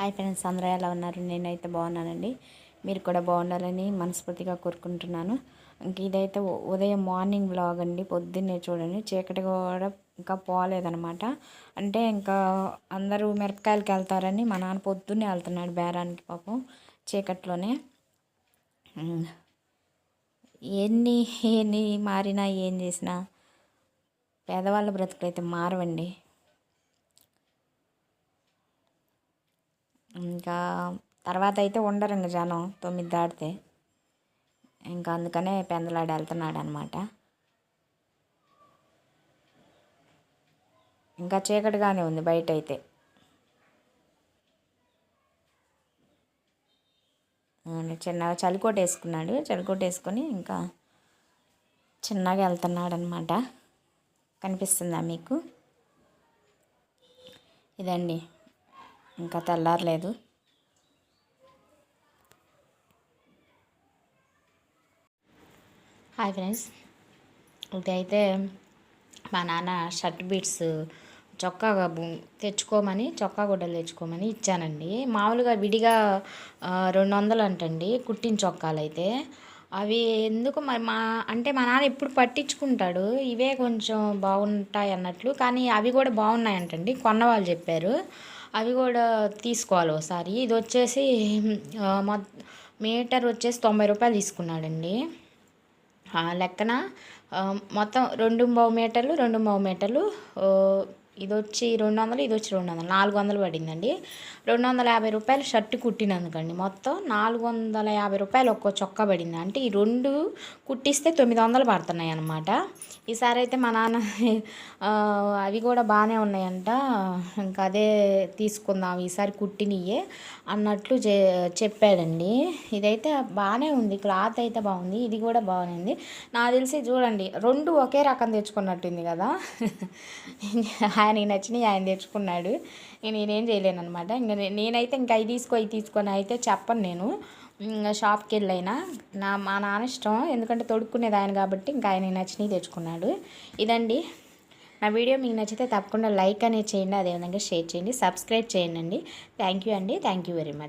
Hi friends అందరూ ఎలా ఉన్నారు? నేనైతే బాగున్నానండి. మీరు కూడా బాగుండాలని మనస్ఫూర్తిగా కోరుకుంటున్నాను. ఇంక ఇదైతే ఉదయం మార్నింగ్ బ్లాగ్ అండి. పొద్దున్నే చూడండి. చీకటి కూడా ఇంకా పోలేదనమాట అంటే ఇంకా అందరూ మిరపకాయలకి వెళ్తారని మా నాన్న పొద్దున్నే వెళ్తున్నాడు బేరానికి పాపం చీకట్లోనే. ఎన్ని ఎన్ని మారినా ఏం చేసినా పేదవాళ్ళ బ్రతుకులు అయితే మారవండి. ఇంకా తర్వాత అయితే ఉండరు ఇంక జనం తొమ్మిది దాటితే. ఇంకా అందుకనే పెందలాడి వెళ్తున్నాడు అనమాట ఇంకా చీకటిగానే ఉంది బయట అయితే అవును, చిన్నగా చలికోట వేసుకున్నాడు. చలికోట వేసుకొని ఇంకా చిన్నగా వెళ్తున్నాడు అనమాట కనిపిస్తుందా మీకు? ఇదండి. ఇంకా తెల్లారలేదు. హాయ్ ఫ్రెండ్స్ ఇదైతే మా నాన్న షర్ట్ బీట్స్ చొక్కా తెచ్చుకోమని చొక్కా గుడ్డలు తెచ్చుకోమని ఇచ్చానండి. మామూలుగా విడిగా రెండు వందలు అంటండి కుట్టిన చొక్కాలు అయితే అవి ఎందుకు మరి మా అంటే మా నాన్న ఎప్పుడు పట్టించుకుంటాడు ఇవే కొంచెం బాగుంటాయి అన్నట్లు కానీ అవి కూడా బాగున్నాయంటండి కొన్న వాళ్ళు చెప్పారు. అవి కూడా తీసుకోవాలి ఒకసారి. ఇది వచ్చేసి మా మొ మీటర్ వచ్చేసి తొంభై రూపాయలు తీసుకున్నాడండి. ఆ లెక్కన మొత్తం రెండు బావు మీటర్లు రెండు బావు మీటర్లు ఇది వచ్చి రెండు వందలు ఇది వచ్చి రెండు వందలు నాలుగు వందలు పడిందండి. రెండు వందల యాభై రూపాయలు షర్ట్ కుట్టినందుకండి. మొత్తం నాలుగు వందల యాభై రూపాయలు ఒక్కో చొక్కా పడింది. అంటే ఈ రెండు కుట్టిస్తే తొమ్మిది వందలు పడుతున్నాయి అన్నమాట ఈసారి అయితే మా నాన్న అవి కూడా బాగానే ఉన్నాయంట. ఇంకా అదే తీసుకుందాం ఈసారి కుట్టినయే అన్నట్లు చెప్పాడండి. ఇదైతే బాగానే ఉంది. క్లాత్ అయితే బాగుంది. ఇది కూడా బాగానే ఉంది. నాకు తెలిసి చూడండి రెండు ఒకే రకం తెచ్చుకున్నట్టుంది కదా. ఆయనకి నచ్చినవి ఆయన తెచ్చుకున్నాడు. నేనేం చేయలేను అనమాట ఇంకా నేనైతే ఇంకా అవి తీసుకో అవి తీసుకొని అయితే చెప్పను నేను. ఇంకా షాప్కి వెళ్ళైనా నా మా నాన్న ఇష్టం. ఎందుకంటే తొడుక్కునేది ఆయన కాబట్టి ఇంకా ఆయన నచ్చినవి తెచ్చుకున్నాడు. ఇదండి. నా వీడియో మీకు నచ్చితే తప్పకుండా లైక్ అనేది చేయండి. అదేవిధంగా షేర్ చేయండి. సబ్స్క్రైబ్ చేయండి. అండి థ్యాంక్ యూ అండి. Thank you very much.